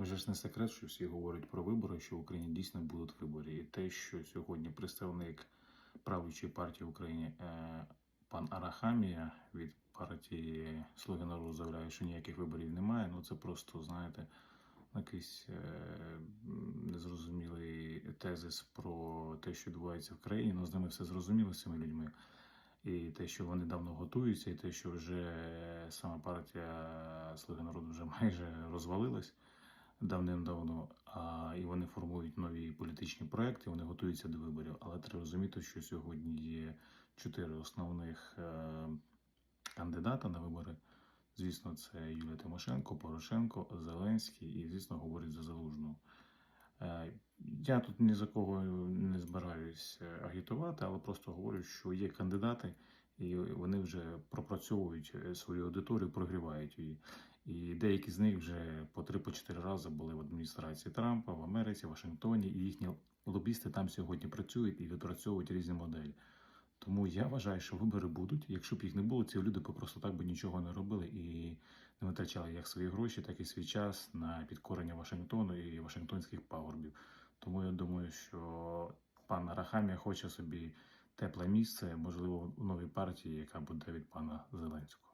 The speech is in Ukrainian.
Вже ж не секрет, що всі говорять про вибори, що в Україні дійсно будуть вибори. І те, що сьогодні представник правлячої партії в Україні е, пан Арахамія від партії Слуги народу заявляє, що ніяких виборів немає. Ну це просто, знаєте, якийсь е, незрозумілий тезис про те, що відбувається в країні. Ну, з ними все зрозуміло з цими людьми. І те, що вони давно готуються, і те, що вже сама партія Слуги народу вже майже розвалилась давним-давно, і вони формують нові політичні проекти, вони готуються до виборів. Але треба розуміти, що сьогодні є чотири основних е, кандидата на вибори. Звісно, це Юлія Тимошенко, Порошенко, Зеленський і, звісно, говорить за Залужну. Е, Я тут ні за кого не збираюсь е, агітувати, але просто говорю, що є кандидати, і вони вже пропрацьовують е, свою аудиторію, прогрівають її. І деякі з них вже по три по чотири рази були в адміністрації Трампа, в Америці, Вашингтоні, і їхні лобісти там сьогодні працюють і відпрацьовують різні моделі. Тому я вважаю, що вибори будуть. Якщо б їх не було, ці люди просто так би нічого не робили і не витрачали як свої гроші, так і свій час на підкорення Вашингтону і Вашингтонських пагорбів. Тому я думаю, що пан Рахамія хоче собі тепле місце, можливо, у новій партії, яка буде від пана Зеленського.